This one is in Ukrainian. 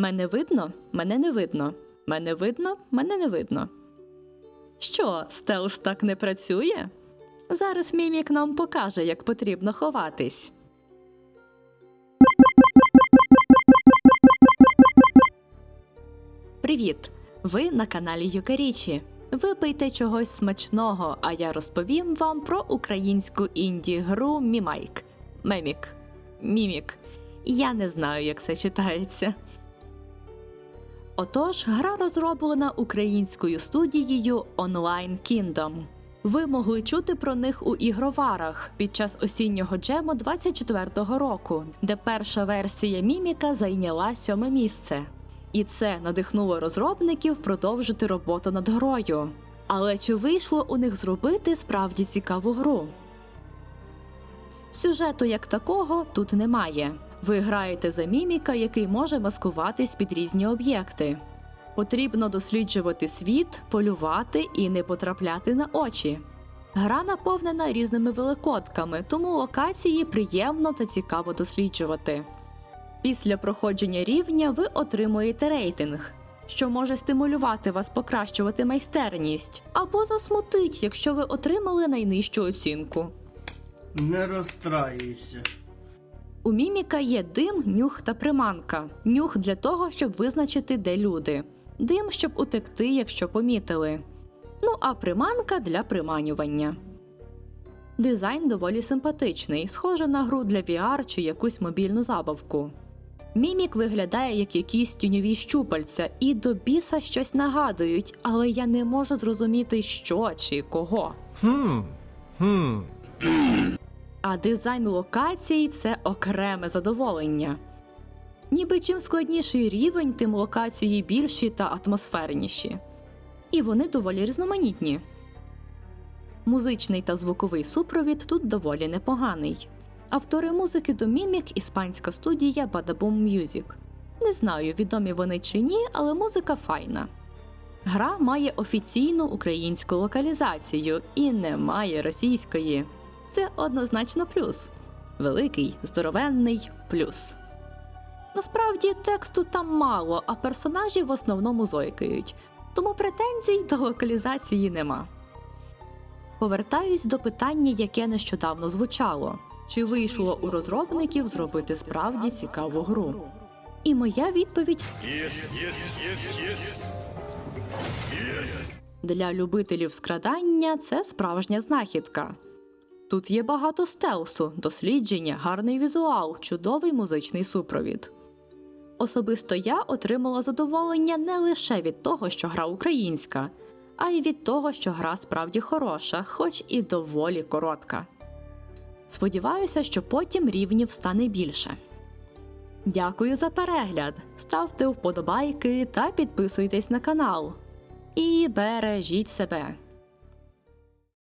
Мене видно, мене не видно. Мене видно, мене не видно. Що, стелс так не працює? Зараз мімік нам покаже, як потрібно ховатись. Привіт! Ви на каналі Юкарічі. Випийте чогось смачного, а я розповім вам про українську інді-гру Мімайк. Мемік. Мімік. Я не знаю, як це читається. Отож, гра розроблена українською студією Online Kingdom. Ви могли чути про них у ігроварах під час осіннього джему 24-го року, де перша версія Міміка зайняла сьоме місце. І це надихнуло розробників продовжити роботу над грою. Але чи вийшло у них зробити справді цікаву гру? Сюжету як такого тут немає. Ви граєте за міміка, який може маскуватись під різні об'єкти. Потрібно досліджувати світ, полювати і не потрапляти на очі. Гра наповнена різними великодками, тому локації приємно та цікаво досліджувати. Після проходження рівня ви отримуєте рейтинг, що може стимулювати вас покращувати майстерність, або засмутить, якщо ви отримали найнижчу оцінку. Не розстраюйся. У міміка є дим, нюх та приманка. Нюх для того, щоб визначити, де люди. Дим, щоб утекти, якщо помітили. Ну а приманка для приманювання. Дизайн доволі симпатичний, схоже на гру для VR чи якусь мобільну забавку. Мімік виглядає як якісь тіньові щупальця і до біса щось нагадують, але я не можу зрозуміти, що чи кого. Хм. Хм. А дизайн локацій це окреме задоволення. Ніби чим складніший рівень, тим локації більші та атмосферніші. І вони доволі різноманітні. Музичний та звуковий супровід тут доволі непоганий. Автори музики до Мімік іспанська студія Badaboom Music. Не знаю, відомі вони чи ні, але музика файна. Гра має офіційну українську локалізацію і не має російської. Це однозначно плюс. Великий, здоровенний плюс. Насправді тексту там мало, а персонажі в основному зойкають, тому претензій до локалізації нема. Повертаюсь до питання, яке нещодавно звучало: чи вийшло у розробників зробити справді цікаву гру? І моя відповідь для любителів скрадання це справжня знахідка. Тут є багато стелсу, дослідження, гарний візуал, чудовий музичний супровід. Особисто я отримала задоволення не лише від того, що гра українська, а й від того, що гра справді хороша, хоч і доволі коротка. Сподіваюся, що потім рівнів стане більше. Дякую за перегляд! Ставте вподобайки та підписуйтесь на канал. І бережіть себе!